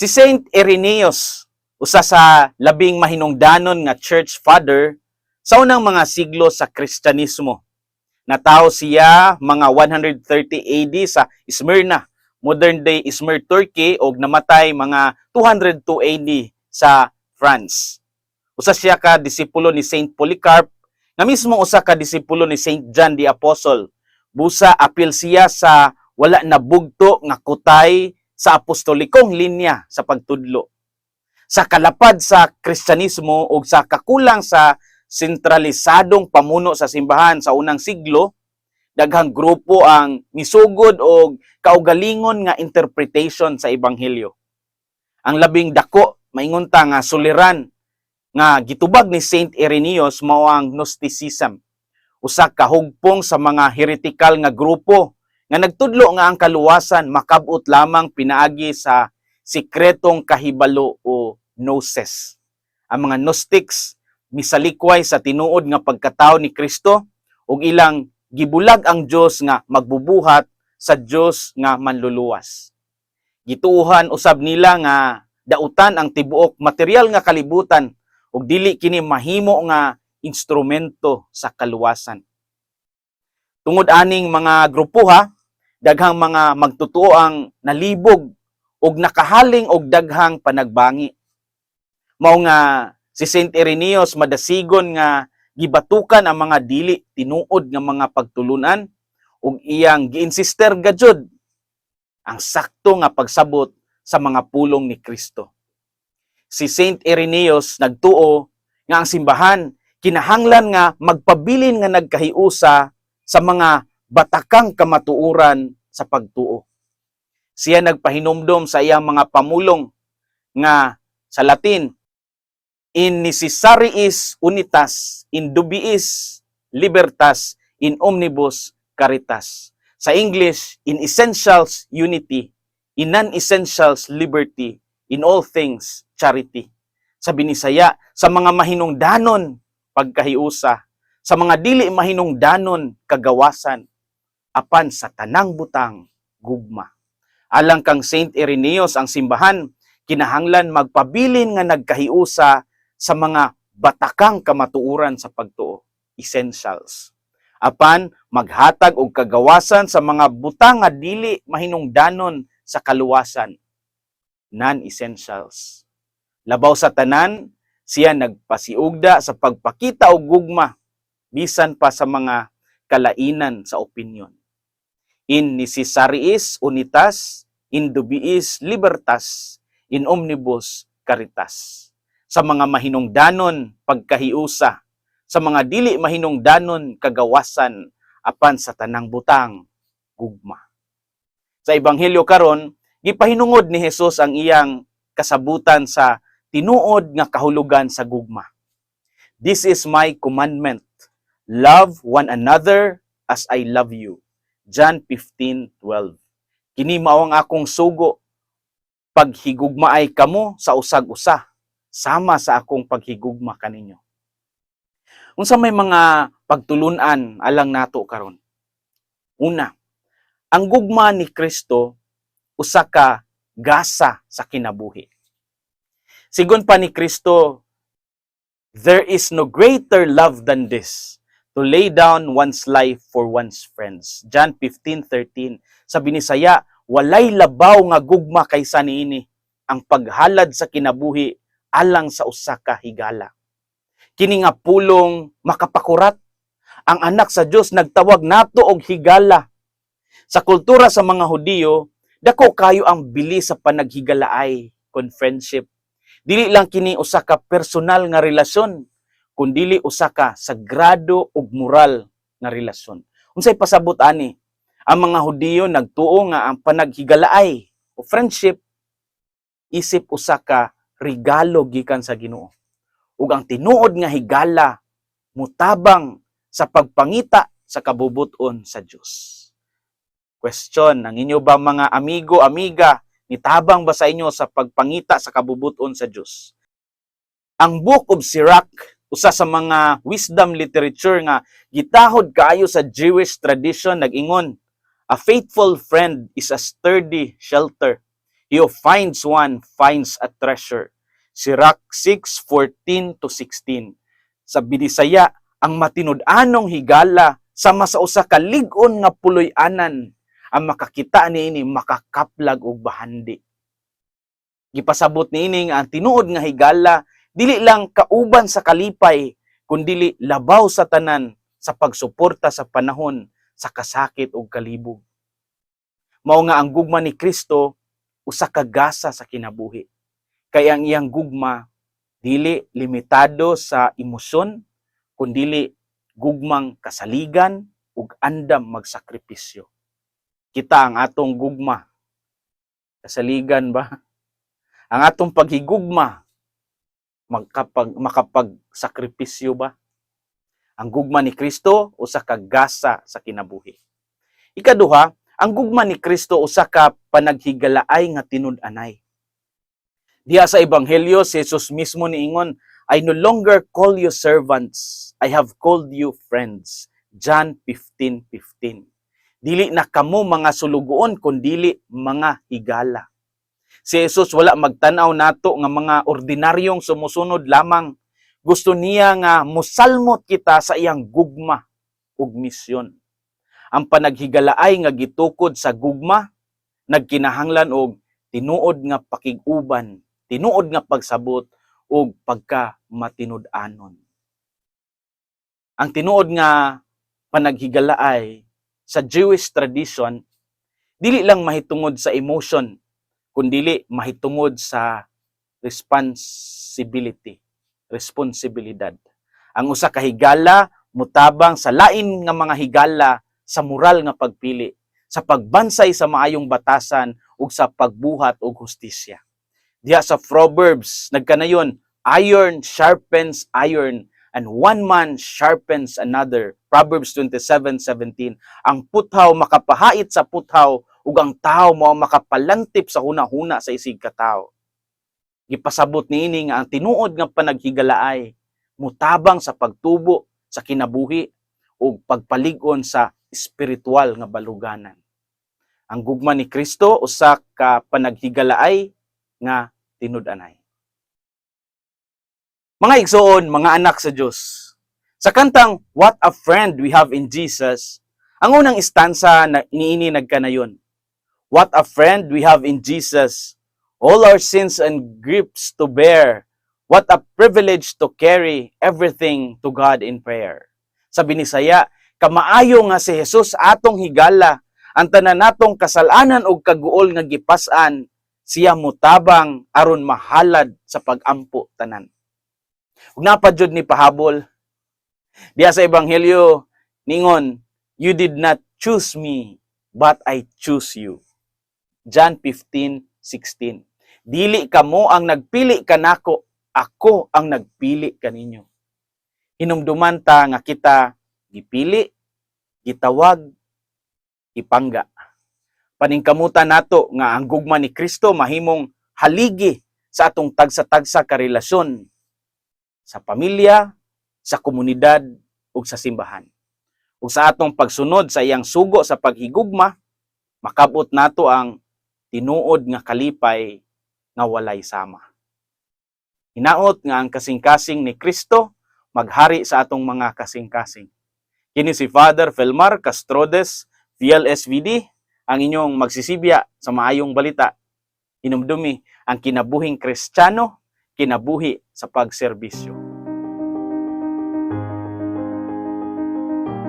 Si Saint Irenaeus, usa sa labing mahinungdanon nga church father sa unang mga siglo sa Kristyanismo. Natawo siya mga 130 AD sa Smyrna, modern day Izmir, Turkey ug namatay mga 202 AD sa France. Usa siya ka disipulo ni Saint Polycarp nga mismo usa ka disipulo ni Saint John the Apostle. Busa apil siya sa wala na bugto nga kutay sa apostolikong linya sa pagtudlo. Sa kalapad sa Kristyanismo ug sa kakulang sa sentralisadong pamuno sa simbahan sa unang siglo, daghang grupo ang misugod og kaugalingon nga interpretation sa ebanghelyo. Ang labing dako maingon ta nga suliran nga gitubag ni Saint Irenaeus mao ang Gnosticism. Usa ka hugpong sa mga heretical nga grupo nga nagtudlo nga ang kaluwasan makabot lamang pinaagi sa sikretong kahibalo o gnosis. Ang mga Gnostics misalikway sa tinuod nga pagkatao ni Kristo ug ilang gibulag ang Dios nga magbubuhat sa Dios nga manluluwas. Gituuhan usab nila nga dautan ang tibuok material nga kalibutan ug dili kini mahimo nga instrumento sa kaluwasan. Tungod aning mga grupo ha, daghang mga magtutuo ang nalibog ug nakahaling og daghang panagbangi. Mao nga si Saint Irenaeus madasigon nga gibatukan ang mga dili tinuod nga mga pagtulunan ug iyang giinsister gajud ang sakto nga pagsabot sa mga pulong ni Kristo. Si Saint Irenaeus nagtuo nga ang simbahan kinahanglan nga magpabilin nga nagkahiusa sa mga batakang kamatuuran sa pagtuo. Siya nagpahinumdom sa iyang mga pamulong nga sa Latin in necessariis unitas in dubiis libertas in omnibus caritas. Sa English, in essentials unity, in non-essentials liberty, in all things charity. Sa Binisaya, sa mga mahinungdanon pagkahiusa, sa mga dili mahinungdanon kagawasan, apan sa tanang butang gugma. Alang kang Saint Irenaeus ang simbahan, kinahanglan magpabilin nga nagkahiusa sa mga batakang kamatuuran sa pagtuo, essentials. Apan maghatag og kagawasan sa mga butang nga dili mahinungdanon sa kaluwasan, non-essentials. Labaw sa tanan, siya nagpasiugda sa pagpakita og gugma bisan pa sa mga kalainan sa opinyon. In necessariis unitas, in dubiis libertas, in omnibus caritas. Sa mga mahinungdanon pagkahiusa, sa mga dili mahinungdanon kagawasan apan sa tanang butang gugma. Sa ebanghelyo karon, gipahinungod ni Hesus ang iyang kasabutan sa tinuod nga kahulugan sa gugma. This is my commandment. Love one another as I love you. John 15:12. Kini mao ang akong sugo paghigugma ay kamo sa usag-usa sama sa akong paghigugma kaninyo. Unsa may mga pagtulunan alang nato karon? Una, ang gugma ni Kristo usa ka gasa sa kinabuhi. Sigon pa ni Kristo, there is no greater love than this, to lay down one's life for one's friends. John 15:13. Sa binisaya, walay labaw nga gugma kaysa niini ang paghalad sa kinabuhi alang sa usa ka higala. Kini nga pulong makapakurat ang anak sa Dios nagtawag nato og higala. Sa kultura sa mga Hudiyo, dako kayo ang bili sa panaghigalaay kon friendship. Dili lang kini usa ka personal nga relasyon, kundili usa ka sagrado ug moral nga relasyon. Unsay pasabot ani? Ang mga Hudiyo nagtuo nga ang panaghigalaay o friendship isip usa ka regalo gikan sa Ginoo. Ug ang tinuod nga higala mutabang sa pagpangita sa kabubuton sa Dios. Question, ang inyo ba mga amigo, amiga, nitabang ba sa inyo sa pagpangita sa kabubuton sa Dios? Ang Book of Sirach, usa sa mga wisdom literature nga gitahod kaayo sa Jewish tradition nag-ingon, a faithful friend is a sturdy shelter. He who finds one finds a treasure. Sirach 6:14 to 16. Sa Binisaya, ang matinud-anong higala sa masausa ka lig-on nga puloy-anan ang makakita niini makakaplag og bahandi. Gipasabot niini nga ang tinuod nga higala dili lang kauban sa kalipay kundili labaw sa tanan sa pagsuporta sa panahon sa kasakit ug kalibog. Mao nga ang gugma ni Kristo usa ka gasa sa kinabuhi. Kay ang iyang gugma dili limitado sa emosyon kundili gugmang kasaligan ug andam magsakripisyo. Kita ang atong gugma. Kasaligan ba? Ang atong paghigugma magkapag makapagsakripisyo ba? Ang gugma ni Kristo usa ka gasa sa kinabuhi. Ikaduha, ang gugma ni Kristo usa ka panaghigalaay nga tinud-anay. Diha sa ebanghelyo si Jesus mismo niingon, I no longer call you servants, I have called you friends. John 15:15. Dili na kamo mga sulugoon kundili mga higala. Si Jesus wala magtanaw nato nga mga ordinaryong sumusunod lamang. Gusto niya nga musalmot kita sa iyang gugma ug misyon. Ang panaghigalaay nga gitukod sa gugma nagkinahanglan og tinuod nga pakiguban, tinuod nga pagsabot ug pagka matinud-anon. Ang tinuod nga panaghigalaay sa Jewish tradition dili lang mahitungod sa emotion kundili mahitungod sa responsibility, responsibilidad. Ang usa ka higala mutabang sa lain nga mga higala sa moral nga pagpili, sa pagbansay sa maayong batasan ug sa pagbuhat og hustisya. Diha sa Proverbs nagkanayon, iron sharpens iron and one man sharpens another. Proverbs 27:17. Ang puthaw makapahait sa puthaw ug ang tao mao makapalantip sa hunahuna sa isig ka tao. Gipasabot niini nga ang tinuod nga panaghigalaay mutabang sa pagtubo sa kinabuhi ug pagpalig-on sa espiritual nga baluganan. Ang gugma ni Kristo usa ka panaghigalaay nga tinud-anay. Mga igsoon, mga anak sa Dios. Sa kantang What a Friend We Have in Jesus, ang unang istansa na niini nagkanayon. What a friend we have in Jesus, all our sins and griefs to bear. What a privilege to carry everything to God in prayer. Sa binisaya, kamaayo nga si Jesus atong higala, ang tanan natong kasalanan ug kaguol nga gipas-an, siya mutabang aron mahalad sa pagampo tanan. Ug napadjud ni pahabol diya sa ebanghelyo ningon, you did not choose me, but I choose you. John 15:16. Dili kamo ang nagpili kanako, ako ang nagpili kaninyo. Hinumduman ta nga kita gipili, gitawag, ipangga. Paningkamutan nato nga ang gugma ni Kristo mahimong haligi sa atong tagsa-tagsa ka relasyon sa pamilya, sa komunidad ug sa simbahan. Ug sa atong pagsunod sa iyang sugo sa paghigugma, makabot nato ang tinuod nga kalipay nga walay sama. Hinaot nga ang kasing-kasing ni Kristo maghari sa atong mga kasing-kasing. Kini si Father Felmar Castrodes, VLSVD, ang inyong magsisibya sa maayong balita. Inumdumi ang kinabuhing Kristiyano, kinabuhi sa pagserbisyo.